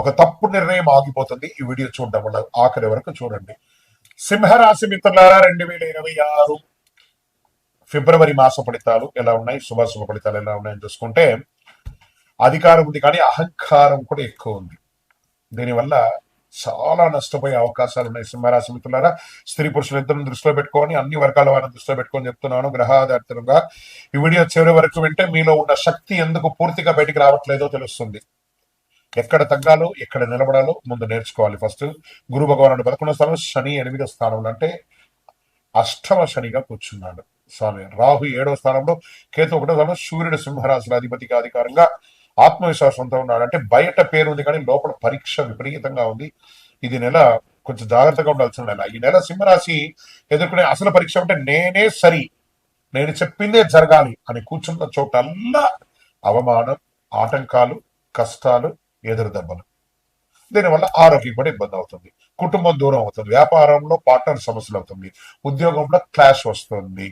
ఒక తప్పు నిర్ణయం ఆగిపోతుంది. ఈ వీడియో చూడడం వల్ల ఆఖరి వరకు చూడండి. సింహరాశి మిత్రులారా రెండు వేల ఇరవై ఆరు ఫిబ్రవరి మాస ఫలితాలు ఎలా ఉన్నాయి? శుభాశుభ ఫలితాలు ఎలా ఉన్నాయని చూసుకుంటే అధికారం ఉంది కానీ అహంకారం కూడా ఎక్కువ ఉంది. దీనివల్ల చాలా నష్టపోయే అవకాశాలు ఉన్నాయి సింహరాశి మిత్రులారా. స్త్రీ పురుషులు ఇద్దరు దృష్టిలో పెట్టుకొని అన్ని వర్గాల వారిని దృష్టిలో పెట్టుకొని చెప్తున్నాను గ్రహాధారితంగా. ఈ వీడియో చివరి వరకు వింటే మీలో ఉన్న శక్తి ఎందుకు పూర్తిగా బయటికి రావట్లేదో తెలుస్తుంది. ఎక్కడ తగ్గాలో ఎక్కడ నిలబడాలో ముందు నేర్చుకోవాలి ఫస్ట్. గురు భగవానుడు పదకొండో స్థానం శని ఎనిమిదో స్థానంలో అంటే అష్టమ శనిగా కూర్చున్నాడు. స్వామి రాహు ఏడవ స్థానంలో కేతు ఒకటో స్థానంలో సూర్యుడు సింహరాశుల అధిపతిగా అధికారంగా ఆత్మవిశ్వాసంతో ఉన్నాడు. అంటే బయట పేరు ఉంది కానీ లోపల పరీక్ష విపరీతంగా ఉంది. ఇది నెల కొంచెం జాగ్రత్తగా ఉండాల్సిన నెల. ఈ నెల సింహరాశి ఎదుర్కొనే అసలు పరీక్ష అంటే నేనే సరి నేను చెప్పిందే జరగాలి అని కూర్చున్న చోటల్లా అవమానం ఆటంకాలు కష్టాలు ఎదురు దెబ్బలు. దీనివల్ల ఆరోగ్యం కూడా ఇబ్బంది అవుతుంది. కుటుంబం దూరం అవుతుంది. వ్యాపారంలో పార్ట్నర్ సమస్యలు అవుతుంది. ఉద్యోగంలో క్లాష్ వస్తుంది.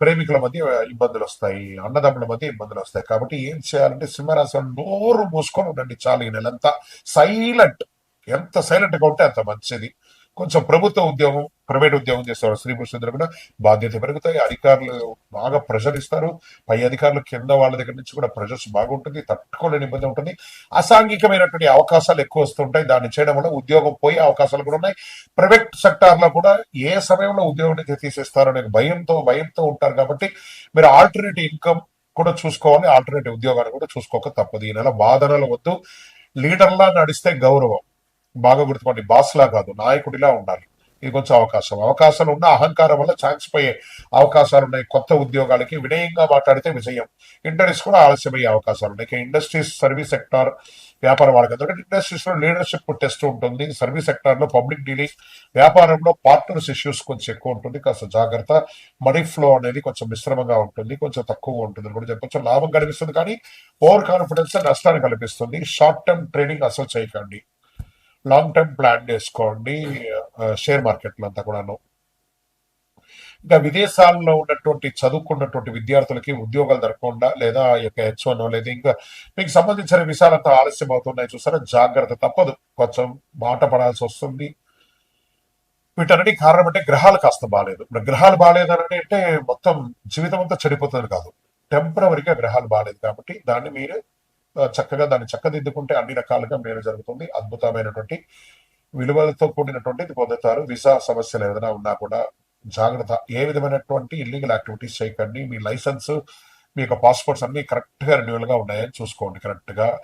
ప్రేమికుల మధ్య ఇబ్బందులు వస్తాయి. అన్నదమ్ముల మధ్య ఇబ్బందులు వస్తాయి. కాబట్టి ఏం చేయాలంటే సింహరాశి నోరు మూసుకొని ఉండండి చాలు ఈ నెలంతా. సైలెంట్ ఎంత సైలెంట్గా ఉంటే అంత మంచిది. కొంచెం ప్రభుత్వ ఉద్యోగం ప్రైవేట్ ఉద్యోగం చేస్తారు. స్త్రీ పురుషులు కూడా బాధ్యత పెరుగుతాయి. అధికారులు బాగా ప్రెషర్ ఇస్తారు. పై అధికారులు కింద వాళ్ళ దగ్గర నుంచి కూడా ప్రెషర్స్ బాగుంటుంది. తట్టుకోలేని ఇబ్బంది ఉంటుంది. అసాంఘికమైనటువంటి అవకాశాలు ఎక్కువ వస్తుంటాయి. దాన్ని చేయడం వల్ల ఉద్యోగం పోయే అవకాశాలు కూడా ఉన్నాయి. ప్రైవేట్ సెక్టార్లో కూడా ఏ సమయంలో ఉద్యోగం నుంచి తీసేస్తారనే భయంతో భయంతో ఉంటారు కాబట్టి మీరు ఆల్టర్నేటివ్ ఇన్కమ్ కూడా చూసుకోవాలి. ఆల్టర్నేటివ్ ఉద్యోగాన్ని కూడా చూసుకోక తప్పదు. ఈ నెల బాధనలు వద్దు. లీడర్లా నడిస్తే గౌరవం. బాగా గుర్తుపండి బాస్ లా కాదు నాయకుడిలా ఉండాలి. ఇది కొంచెం అవకాశం. అవకాశాలు ఉన్న అహంకారం వల్ల ఛాన్స్ పోయే అవకాశాలు ఉన్నాయి. కొత్త ఉద్యోగాలకి వినయంగా మాట్లాడితే విజయం. ఇంటర్వ్యూస్ కూడా ఆలస్యమయ్యే అవకాశాలు ఉన్నాయి. ఇక ఇండస్ట్రీస్ సర్వీస్ సెక్టార్ వ్యాపార వాళ్ళకి ఎందుకంటే ఇండస్ట్రీస్లో లీడర్షిప్ టెస్ట్ ఉంటుంది. సర్వీస్ సెక్టార్లో పబ్లిక్ డీలింగ్ వ్యాపారంలో పార్ట్నర్స్ ఇష్యూస్ కొంచెం ఎక్కువ ఉంటుంది. కాస్త జాగ్రత్త. మనీ ఫ్లో అనేది కొంచెం మిశ్రమంగా ఉంటుంది. కొంచెం తక్కువ ఉంటుంది. కూడా చెప్పొచ్చు. లాభం కనిపిస్తుంది కానీ ఓవర్ కాన్ఫిడెన్స్ నష్టాన్ని కల్పిస్తుంది. షార్ట్ టర్మ్ ట్రేడింగ్ అసలు చేయకండి. లాంగ్ టర్మ్ ప్లాన్ చేసుకోండి షేర్ మార్కెట్లు అంతా కూడాను. ఇంకా విదేశాల్లో ఉన్నటువంటి చదువుకున్నటువంటి విద్యార్థులకి ఉద్యోగాలు దొరకకుండా లేదా యొక్క హెచ్ వన్ లేదా ఇంకా మీకు సంబంధించిన విషయాలంతా ఆలస్యం అవుతున్నాయి చూసారా? జాగ్రత్త తప్పదు. కొంచెం మాట పడాల్సి వస్తుంది. వీటన్నిటి కారణం అంటే గ్రహాలు కాస్త బాగాలేదు గ్రహాలు బాగాలేదని అంటే మొత్తం జీవితం అంతా చెడిపోతుంది కాదు. టెంపరవరీగా గ్రహాలు బాగాలేదు కాబట్టి దాన్ని మీరు చక్కగా దాన్ని చక్కదిద్దుకుంటే అన్ని రకాలుగా మేలు జరుగుతుంది. అద్భుతమైనటువంటి విలువలతో కూడినటువంటి పొందుతారు. వీసా సమస్యలు ఏదైనా ఉన్నా కూడా జాగ్రత్త. ఏ విధమైనటువంటి ఇల్లీగల్ యాక్టివిటీస్ చేయకండి. మీ లైసెన్స్ మీ యొక్క పాస్పోర్ట్స్ అన్ని కరెక్ట్గా రెన్యువల్గా ఉన్నాయని చూసుకోండి కరెక్ట్గా.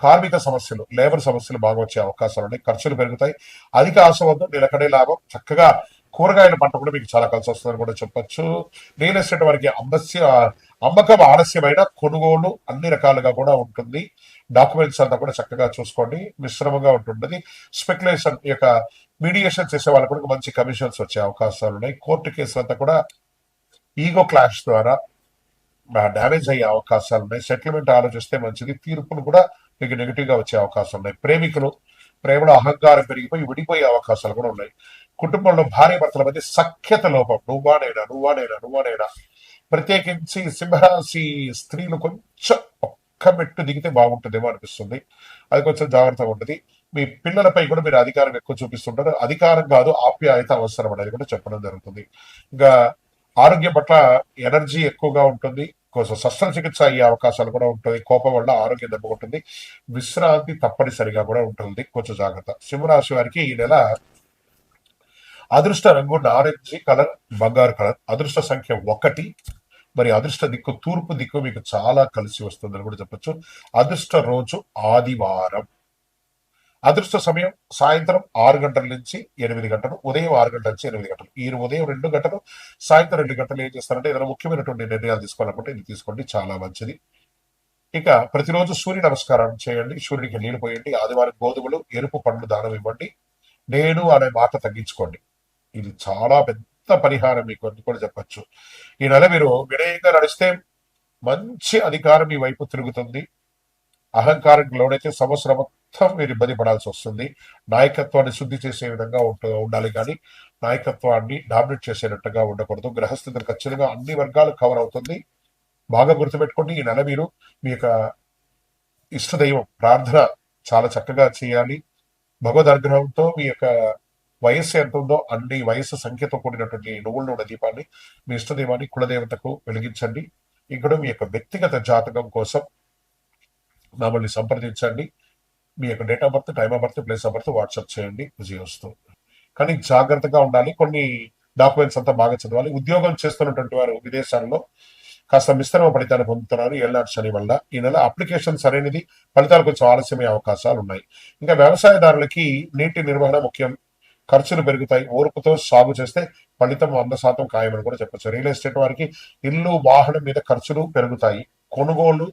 కార్మిక సమస్యలు లేబర్ సమస్యలు బాగా వచ్చే అవకాశాలు ఉన్నాయి. ఖర్చులు పెరుగుతాయి. అధిక ఆశ వద్ద నిలకడే లాభం. చక్కగా కూరగాయల పంట కూడా మీకు చాలా కలిసి వస్తుందని కూడా చెప్పొచ్చు. రియల్ ఎస్టేట్ వారికి అమ్మస్య అమ్మకం ఆలస్యమైన కొనుగోలు అన్ని రకాలుగా కూడా ఉంటుంది. డాక్యుమెంట్స్ అంతా కూడా చక్కగా చూసుకోండి. మిశ్రమంగా ఉంటుంది స్పెక్యులేషన్ ఈ యొక్క మీడియేషన్ చేసే వాళ్ళకి కూడా మంచి కమిషన్స్ వచ్చే అవకాశాలు ఉన్నాయి. కోర్టు కేసులు అంతా కూడా ఈగో క్లాష్ ద్వారా డ్యామేజ్ అయ్యే అవకాశాలు ఉన్నాయి. సెటిల్మెంట్ ఆలోచిస్తే మంచిది. తీర్పులు కూడా మీకు నెగిటివ్గా వచ్చే అవకాశాలు ఉన్నాయి. ప్రేమికులు ప్రేమలో అహంకారం పెరిగిపోయి విడిపోయే అవకాశాలు కూడా ఉన్నాయి. కుటుంబంలో భార్య భర్తల మధ్య సఖ్యత లోపం. నువ్వానైనా నువ్వానైనా నువ్వానైనా? ప్రత్యేకించి సింహరాశి స్త్రీలు కొంచెం ఒక్క మెట్టు దిగితే బాగుంటుందేమో అనిపిస్తుంది. అది కొంచెం జాగ్రత్తగా ఉంటుంది. మీ పిల్లలపై కూడా మీరు అధికారం ఎక్కువ చూపిస్తుంటారు. అధికారం కాదు ఆప్యాయత అవసరం అనేది కూడా చెప్పడం జరుగుతుంది. ఇంకా ఆరోగ్యం పట్ల ఎనర్జీ ఎక్కువగా ఉంటుంది. కోసం శస్త్రచికిత్స అయ్యే అవకాశాలు కూడా ఉంటుంది. కోపం వల్ల ఆరోగ్యం దెబ్బకొంటుంది విశ్రాంతి తప్పనిసరిగా కూడా ఉంటుంది. కొంచెం జాగ్రత్త. సింహరాశి వారికి ఈ నెల అదృష్ట రంగు నారెంజీ కలర్ బంగారు కలర్. అదృష్ట సంఖ్య ఒకటి. మరి అదృష్ట దిక్కు తూర్పు దిక్కు మీకు చాలా కలిసి వస్తుందని కూడా చెప్పొచ్చు. అదృష్ట రోజు ఆదివారం. అదృష్ట సమయం సాయంత్రం ఆరు గంటల నుంచి ఎనిమిది గంటలు ఉదయం ఆరు గంటల నుంచి ఎనిమిది గంటలు. ఈ ఉదయం రెండు గంటలు సాయంత్రం రెండు గంటలు ఏం చేస్తారంటే ఏదైనా ముఖ్యమైనటువంటి నిర్ణయాలు తీసుకోవాలనుకుంటే ఇది తీసుకోండి చాలా మంచిది. ఇక ప్రతిరోజు సూర్య నమస్కారం చేయండి సూర్యుడికి నీళ్ళు పోయండి ఆదివారం గోధుమలు ఎరుపు పండ్లు దానం ఇవ్వండి నేను అనే మాట తగ్గించుకోండి. ఇది చాలా పెద్ద పరిహారం మీకు అని కూడా చెప్పచ్చు. ఈ నెల మీరు వినయంగా నడిస్తే మంచి అధికారం మీ వైపు తిరుగుతుంది. అహంకారం లోనైతే సంవత్సరం మొత్తం మీరు ఇబ్బంది పడాల్సి వస్తుంది. నాయకత్వాన్ని శుద్ధి చేసే విధంగా ఉండాలి కానీ నాయకత్వాన్ని డామినేట్ చేసేటట్టుగా ఉండకూడదు. గ్రహస్థితులు ఖచ్చితంగా అన్ని వర్గాలు కవర్ అవుతుంది. బాగా గుర్తుపెట్టుకోండి ఈ నెల మీరు మీ యొక్క ఇష్టదైవం ప్రార్థన చాలా చక్కగా చేయాలి. భగవద్ అనుగ్రహంతో మీ యొక్క వయస్సు ఎంత ఉందో అన్ని వయస్సు సంఖ్యతో కూడినటువంటి నువ్వుల నూనె దీపాన్ని మీ ఇష్టదైవాన్ని కులదేవతకు వెలిగించండి. ఇక్కడ మీ యొక్క వ్యక్తిగత జాతకం కోసం మమ్మల్ని సంప్రదించండి. మీ యొక్క date of birth time of birth place of birth WhatsApp చేయండి. విజయవస్తు కానీ జాగ్రత్తగా ఉండాలి. కొన్ని డాక్యుమెంట్స్ అంతా బాగా చదవాలి. ఉద్యోగం చేస్తున్నటువంటి వారు విదేశాల్లో కాస్త మిశ్రమ ఫలితాన్ని పొందుతున్నారు. ఏళ్ళనాటి శని వల్ల ఈ నెల అప్లికేషన్ సరైనది. ఫలితాలు కొంచెం ఆలస్యమయ్యే అవకాశాలు ఉన్నాయి. ఇంకా వ్యవసాయదారులకి నీటి నిర్వహణ ముఖ్యం. ఖర్చులు పెరుగుతాయి. ఓర్పుతో సాగు చేస్తే ఫలితం వంద శాతం ఖాయమని కూడా చెప్పచ్చు. రియల్ ఎస్టేట్ వారికి ఇల్లు వాహనం మీద ఖర్చులు పెరుగుతాయి. కొనుగోలు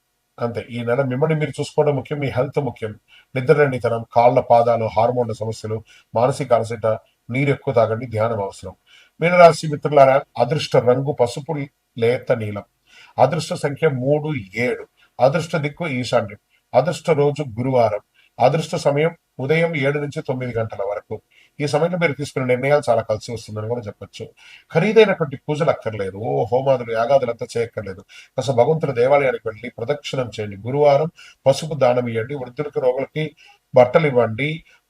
అంతే ఈ నెల మిమ్మల్ని మీరు చూసుకోవడం ముఖ్యం మీ హెల్త్ ముఖ్యం. నిద్రలేనితనం కాళ్ళ పాదాలు హార్మోన్ల సమస్యలు మానసిక అలసట నీరు ఎక్కువ తాగండి ధ్యానం అవసరం. మీనరాశి మిత్రులారా అదృష్ట రంగు పసుపు లేత నీలం. అదృష్ట సంఖ్య మూడు ఏడు. అదృష్ట దిక్కు ఈశాన్యం. అదృష్ట రోజు గురువారం. అదృష్ట సమయం ఉదయం ఏడు నుంచి తొమ్మిది గంటల వరకు. ఈ సమయంలో మీరు తీసుకున్న నిర్ణయాలు చాలా కలిసి వస్తుందని కూడా చెప్పొచ్చు. ఖరీదైనటువంటి పూజలు అక్కర్లేదు. ఓ హోమాదులు యాగాదులు అంతా చేయక్కర్లేదు. అసలు భగవంతుడి దేవాలయానికి వెళ్ళి ప్రదక్షిణం చేయండి. గురువారం పసుపు దానం ఇవ్వండి వృద్ధులకు రోగులకి బట్టలు ఇవ్వండి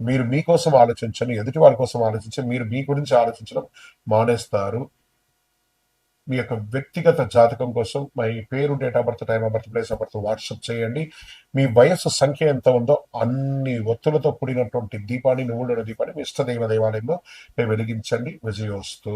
మీరు మీకోసం ఆలోచించండి ఎదుటి వారి కోసం ఆలోచించను మీరు మీ గురించి ఆలోచించడం మానేస్తారు. మీ యొక్క వ్యక్తిగత జాతకం కోసం మీ పేరు date of birth time of birth place of birth WhatsApp చేయండి. మీ వయస్సు సంఖ్య ఎంత ఉందో అన్ని ఒత్తులతో కూడినటువంటి దీపాన్ని నువ్వులను దీపాన్ని మీ ఇష్టదైవ దేవాలయంలో మేము వెలిగించండి. విజయోస్తు.